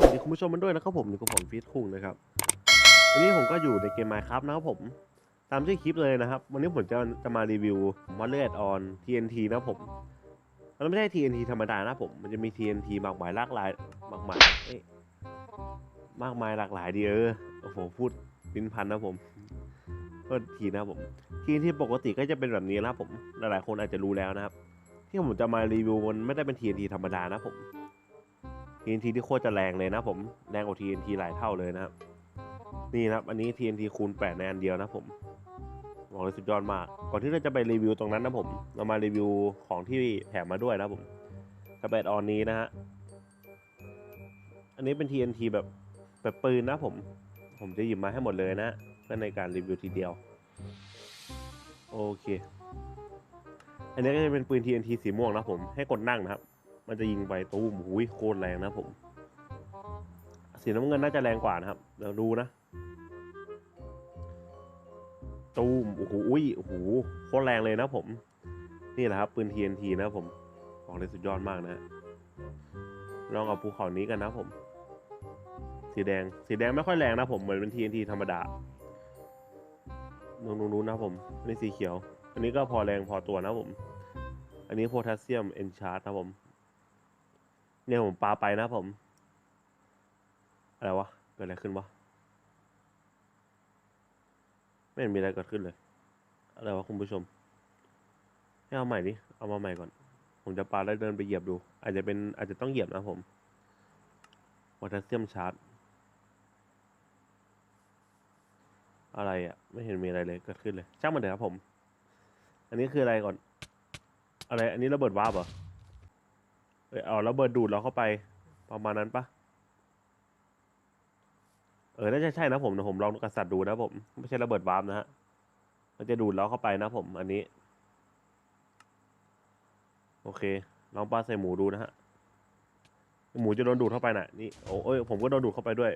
สวัสดีคุณผู้ชมมันด้วยนะครับผมอยู่กับผมฟีดคุงนะครับวันนี้ผมก็อยู่ในเกม Minecraft นะครับผม ตามชื่อคลิปเลยนะครับ วันนี้ผมจะจะมารีวิวมอดเลดออน TNT นะครับผมมันไม่ใช่ TNT ธรรมดานะครับผม มันจะมี TNT มากมายหลากหลายมากมายมากมายหลากหลายดีเออโอ้โหพูดลิ้นพันนะครับผมโทษทีนะครับผม TNT ปกติก็จะเป็นแบบนี้นะครับผม หลายๆคนอาจจะรู้แล้วนะครับ ที่ผมจะมารีวิวมันไม่ได้เป็น TNT ธรรมดานะครับผม TNT ที่โคตรจะแรงเลยนะผมแรงกว่า TNT หลายเท่าเลยนะครับนี่นะครับอันนี้ TNT คูณ8ในอันเดียวนะผมบอกเลยสุดยอดมาก ก่อนที่เราจะไปรีวิวตรงนั้นนะผม เรามารีวิวของที่แถมมาด้วยนะผมกระแบดออนนี้นะฮะอันนี้เป็น TNT แบบแบบปืนนะผม ผมจะหยิบมาให้หมดเลยนะเพื่อในการรีวิวทีเดียวโอเค อันนี้ก็จะเป็นปืน TNT สีม่วงนะผมให้กดนั่งนะครับ มันจะยิงไปตู้มหุยโคตรแรงนะผม สีน้ำเงินน่าจะแรงกว่านะครับเดี๋ยวดูนะ ตูมโอ้โหอุ้ยโอ้โหโคตรแรงเลยนะผม นี่แหละครับปืน TNT นะผมบอกเลยสุดยอดมากนะลองเอาภูเขานี้กันนะผม สีแดง สีแดงไม่ค่อยแรงนะผมเหมือนเป็น TNT ธรรมดาลองดูนะผมอันนี้สีเขียว อันนี้ก็พอแรงพอตัวนะผม อันนี้โพแทสเซียมเอนชาร์นะผม เนี่ยผมปาไปนะผม อะไรวะ เกิดอะไรขึ้นวะ ไม่เห็นมีอะไรเกิดขึ้นเลย อะไรวะคุณผู้ชมให้เอาใหม่ดิเอามาใหม่ก่อน ผมจะปาแล้วเดินไปเหยียบดู อาจจะเป็นอาจจะต้องเหยียบนะผมโพแทสเซียมชาร์จอะไรอะ่ะ ไม่เห็นมีอะไรเลยเกิดขึ้นเลยช่างมันเถอะครับผม อันนี้คืออะไรก่อน อะไร อันนี้ระเบิดวาร์ปเหรอ เอยเอาระเบิดดูดเราเข้าไป ประมาณนั้นปะเออน่าจะใช่นะผมนะผมลองกระสัดดูนะผมไม่ใช่ระเบิดวาร์ปนะฮะมันจะดูดเราเข้าไปนะผม อันนี้ โอเค ลองปลาใส่หมูดูนะฮะหมูจะโดนดูดเข้าไปน่ะนี่โอ้ยผมก็โดนดูดเข้าไปด้วย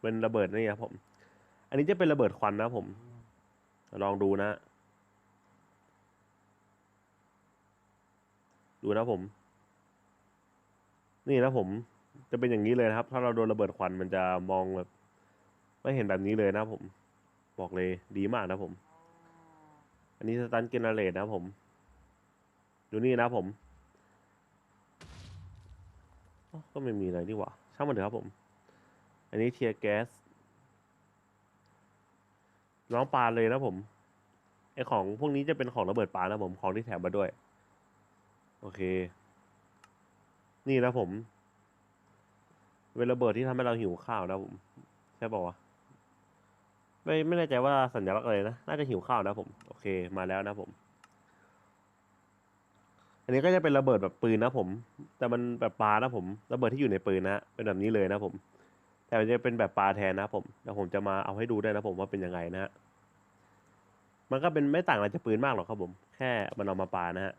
เป็นระเบิดนี่ครับผม อันนี้จะเป็นระเบิดควันนะผม ลองดูนะ ดูนะผม นี่นะผมจะเป็นอย่างนี้เลยนะครับ ถ้าเราโดนระเบิดควันมันจะมองแบบไม่เห็นแบบนี้เลยนะผม บอกเลยดีมากนะผม อันนี้สตันเจเนเรตนะผม ดูนี่นะผมก็ไม่มีอะไรนี่หว่าช่างมันเถอะครับผม อันนี้เทียร์แก๊สน้องปลาเลยนะผมไอของพวกนี้จะเป็นของระเบิดปลานะผมของที่แถมมาด้วย โอเค นี่นะผมเป็นระเบิดที่ทำให้เราหิวข้าวนะผม ใช่ป่าวะไม่ไม่แน่ใจว่าสัญลักษณ์อะไรนะ น่าจะหิวข้าวนะผม โอเค มาแล้วนะผม อันนี้ก็จะเป็นระเบิดแบบปืนนะผม แต่มันแบบปลานะผม ระเบิดที่อยู่ในปืนนะ เป็นแบบนี้เลยนะผม แต่มันจะเป็นแบบปลาแทนนะผมแล้วผมจะมาเอาให้ดูได้นะผมว่าเป็นยังไงนะฮะ มันก็เป็นไม่ต่างอะไรจากปืนมากหรอกครับผม แค่มันเอามาปานะฮะ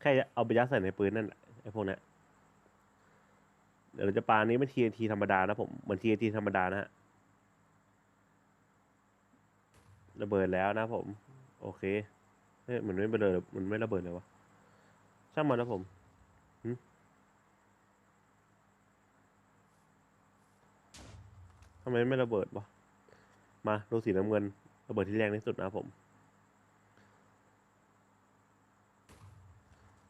แค่เอาไปยัดใส่ในปืนนั่นแหละ พวกเนี้ยเดี๋ยวเราจะปานี้เป็น TNT ธรรมดานะผมเหมือน TNT ธรรมดานะฮะระเบิดแล้วนะผม โอเคเฮ้ยเหมือนไม่ระเบิดมันไม่ระเบิดเลยวะช่างมันนะผมทำไมไม่ระเบิดวะมาดูสีน้ำเงินระเบิดที่แรงที่สุดนะผม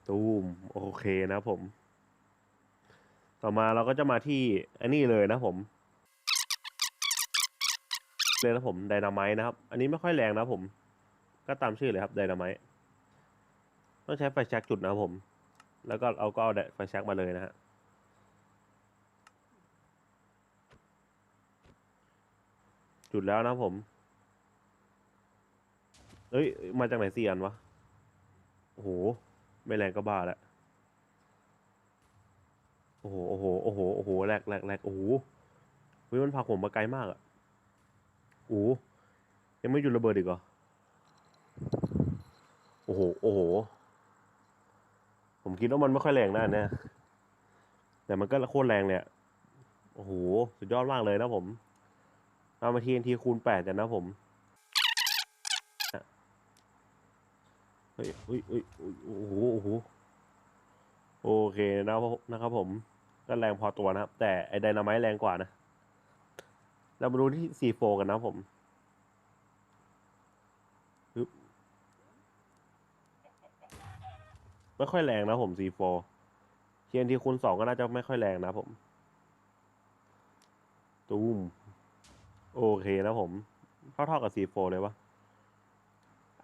ตูมโอเคนะผม ต่อมาเราก็จะมาที่อันนี้เลยนะผมเลยนะผมไดนาไมต์นะครับ อันนี้ไม่ค่อยแรงนะผม ก็ตามชื่อเลยครับไดนาไมต์ต้องใช้ไฟแช็กจุดนะผม แล้วก็เอาก็เอาไฟแช็กมาเลยนะฮะจุดแล้วนะผม เอ้ย มาจากไหนสี่อันวะ โอ้โห ไม่แรงก็บ้าแล้วโอ้โห โอ้โห โอ้โห โอ้โหแหลกแหลกแหลกโอ้โหเฮ้ยมันผลักผมมาไกลมากอะโอ้โหยังไม่หยุดระเบิดอีกเหรอ โอ้โห โอ้โห ผมคิดว่ามันไม่ค่อยแรงนะอันเนี่ยแต่มันก็โคตรแรงเลยอะโอ้โห สุดยอดมากเลยนะผมเอามาทีนทีคูณแปดแต่นะผม เฮ้ยเฮ้ยเฮ้ยโอ้โหโอ้โหโอเคนะครับนะครับผม ก็แรงพอตัวนะครับ แต่ไอไดนาไมต์แรงกว่านะ เรามาดูที่ C4 กันนะผมไม่ค่อยแรงนะผม C4 TNT คูณสองก็น่าจะไม่ค่อยแรงนะผม ตูม โอเคนะผม เท่าๆกับ C4 เลยวะ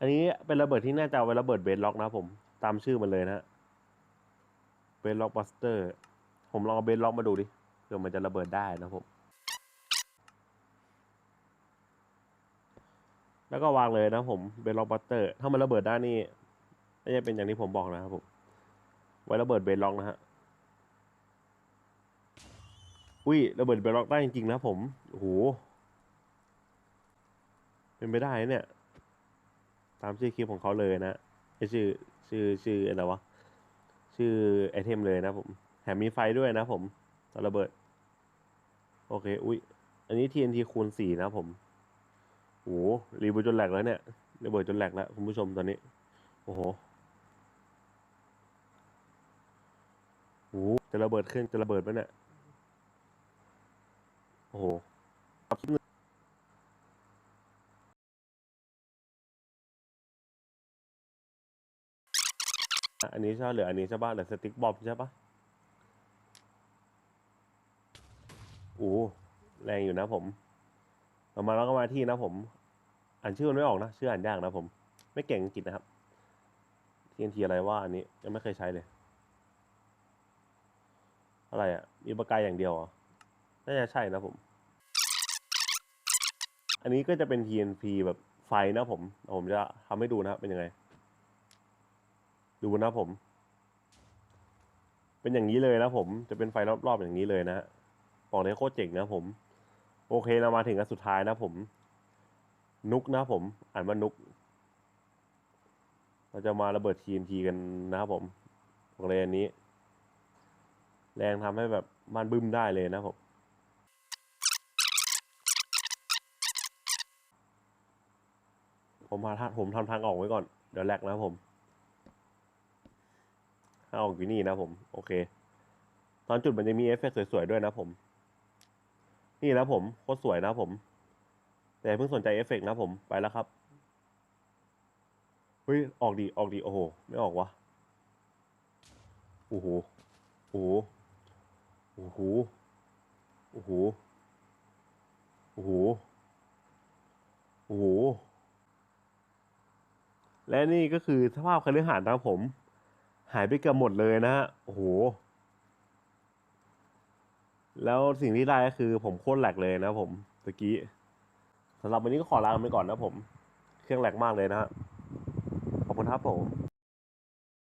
อันนี้เป็นระเบิดที่น่าจะเอาไว้ระเบิดเบสล็อกนะผม ตามชื่อมันเลยนะฮะเบสล็อกบัสเตอร์ ผมลองเอาเบสล็อกมาดูดิเผื่อมันจะระเบิดได้นะผม แล้วก็วางเลยนะผมเบสล็อกบัสเตอร์ ถ้ามันระเบิดได้นี่น่าจะเป็นอย่างที่ผมบอกนะครับผม ไว้ระเบิดเบสล็อกนะฮะอุ้ยระเบิดเบสล็อกได้จริงๆนะผมโอ้โหเป็นไปได้เนี่ย ตามชื่อคลิปของเขาเลยนะไอชื่อชื่อชื่ออะไรวะชื่อไอเทมเลยนะผมแถมมีไฟด้วยนะผมตอนระเบิด โอเค อุ้ยอันนี้ TNT คูณสี่นะผมโอ้โหรีบูจนแหลกแล้วเนี่ยระเบิดจนแหลกแล้วคุณผู้ชมตอนนี้ โอ้โหโอ้โหจะระเบิดเครื่องจะระเบิดไหมเนี่ยโอ้โหครับคลิปหนึ่ง อันนี้ใช่ปะเหลืออันนี้ใช่ปะเหลือสติ๊กบอมใช่ปะโอ้แรงอยู่นะผมต่อมาแล้วก็มาที่นะผม อ่านชื่อมันไม่ออกนะ ชื่ออ่านยากนะผม ไม่เก่งอังกฤษนะครับ TNT อะไรว่าอันนี้ยังไม่เคยใช้เลย อะไรอะ มีประกายอย่างเดียวเหรอน่าจะใช่นะผม อันนี้ก็จะเป็น TNP แบบไฟนะผม ผมจะทำให้ดูนะครับเป็นยังไง ดูนะผม เป็นอย่างนี้เลยนะผม จะเป็นไฟรอบๆอย่างนี้เลยนะฮะบอกเลยโคตรเจ๋งนะผม โอเคเรามาถึงอันสุดท้ายนะผม นุกนะผม อ่านว่านุก เราจะมาระเบิด TNT กันนะครับผมบอกเลยอันนี้ แรงทำให้แบบมันบึ้มได้เลยนะผมผมมาทางผมทำทางออกไว้ก่อน เดี๋ยวแลกนะผม ทาออกอยู่นี่นะผมโอเค ตอนจุดมันจะมีเอฟเฟกต์สวยๆด้วยนะผม นี่นะผมโคตรสวยนะผม แต่เพิ่งสนใจเอฟเฟกต์นะผมไปแล้วครับเฮ้ยออกดีออกดีโอ้โหไม่ออกวะโอ้โหโอ้โหโอ้โหโอ้โหโอ้โหโอ้โหและนี่ก็คือสภาพคฤหาสน์นะครับผม หายไปเกือบหมดเลยนะฮะโอ้โห แล้วสิ่งที่ได้ก็คือผมโคตรแหลกเลยนะผมตะกี้สำหรับวันนี้ก็ขอลาไปก่อนนะผม เครื่องแหลกมากเลยนะฮะขอบคุณครับผม